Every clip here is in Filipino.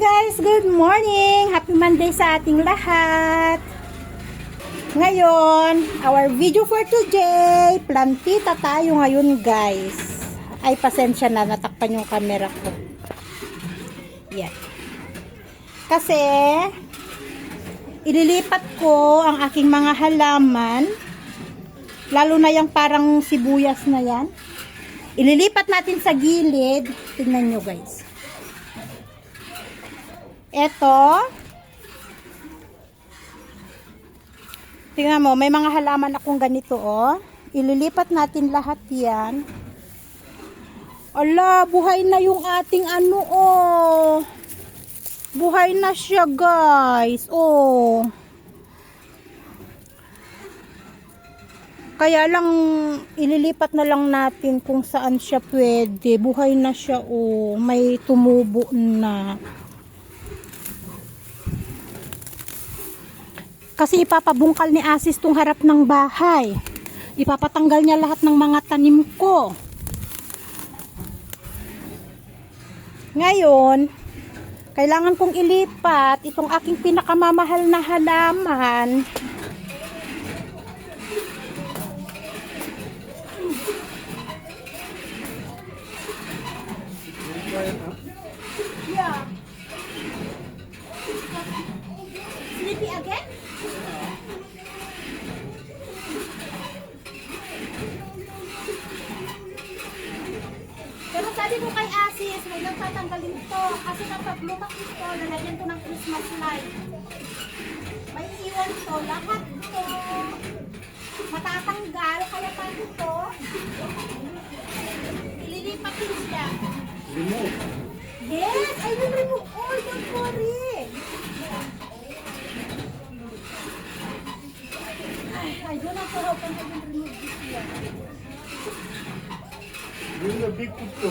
guys! Good morning! Happy Monday sa ating lahat! Ngayon, our video for today, plantita tayo ngayon guys. Ay, pasensya na, natakpan yung camera ko. Yan. Kasi, ililipat ko ang aking mga halaman, lalo na yung parang sibuyas na yan. Ililipat natin sa gilid. Tingnan nyo guys. Eto. Tingnan mo, may mga halaman akong ganito, oh. Ililipat natin lahat yan. Ala, buhay na yung ating ano, oh. Buhay na siya, guys. Oh. Kaya lang, ililipat na lang natin kung saan siya pwede. Buhay na siya, oh. May tumubo na. Kasi ipapabungkal ni Asis tong harap ng bahay. Ipapatanggal niya lahat ng mga tanim ko. Ngayon, kailangan kong ilipat itong aking pinakamamahal na halaman. Nagtatanggalin ito. Kasi kapag lumaki ito, lalagyan ko ng Christmas light. May iwan ito, lahat ito. Matatanggal, kaya pa ito. Ililipat din siya. Remove. Yes, I will remove all, don't worry. Ay, I don't know how can I remove this here. Bring a big putto.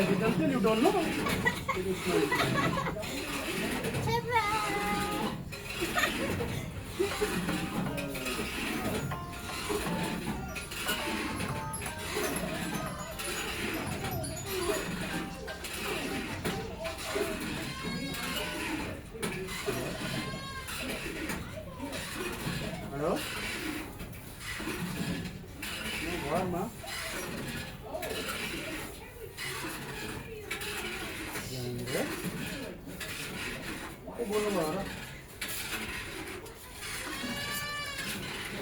Until you don't know.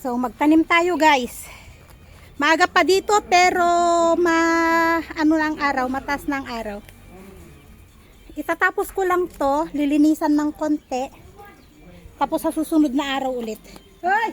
So, magtanim tayo guys. Maaga pa dito pero ma ano lang araw, matas ng araw. Itatapos ko lang to, lilinisan ng konti. Tapos sa susunod na araw ulit. Hoy!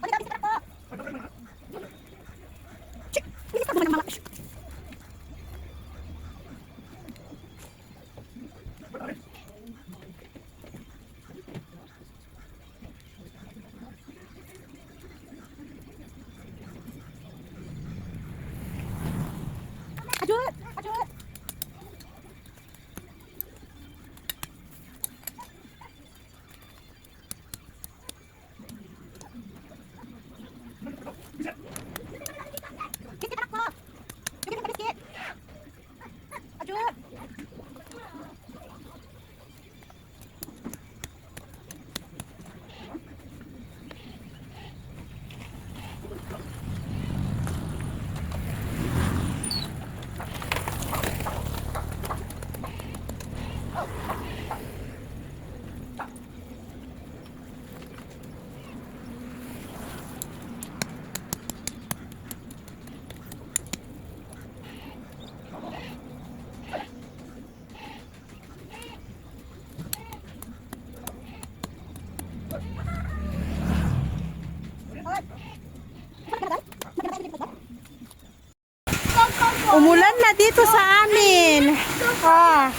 dito sa amin. Ah.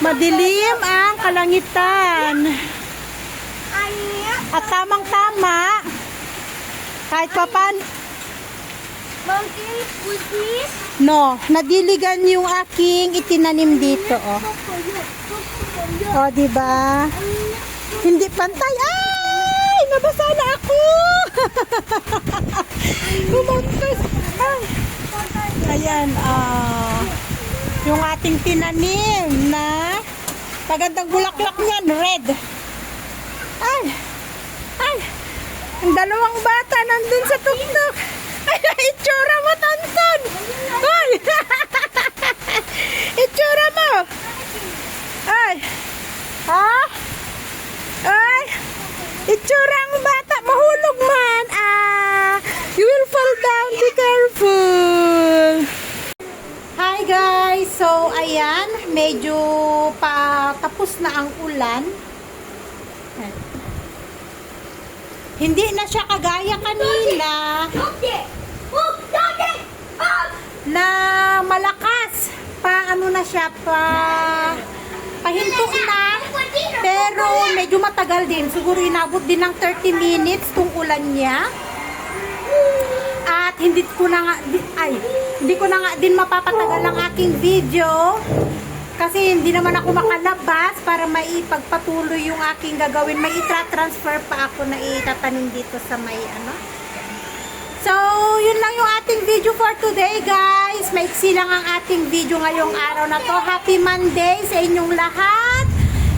Madilim ang kalangitan. At tamang-tama, kahit pa pan, no, nadiligan yung aking itinanim dito, oh. Oh, di ba? Hindi pantay. Ay, nabasa na ako. Umangkas. Ay. Ayan, ah. yung ating tinanim na magandang bulaklak niyan, red. Ay. Ay. Ang dalawang bata nandun sa tuktok. Ay, itsura mo, Tonton. Ay. itsura mo. Ay. Ha? Ay. Itsura ang bata. Mahulog man. Ah. You will fall down. Be careful. Hi guys! So, ayan, medyo pa tapos na ang ulan. Hindi na siya kagaya kanina na malakas. Pa ano na siya, pa pahintok na. Pero medyo matagal din. Siguro inabot din ng 30 minutes tong ulan niya. At hindi ko na nga, ay, hindi ko na nga din mapapatagal ang aking video. Kasi hindi naman ako makalabas para maipagpatuloy yung aking gagawin. May itra-transfer pa ako na itatanim dito sa may ano. So, yun lang yung ating video for today, guys. Maiksi lang ang ating video ngayong araw na to. Happy Monday sa inyong lahat.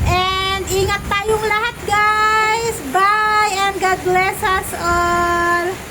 And ingat tayong lahat, guys. Bye and God bless us all.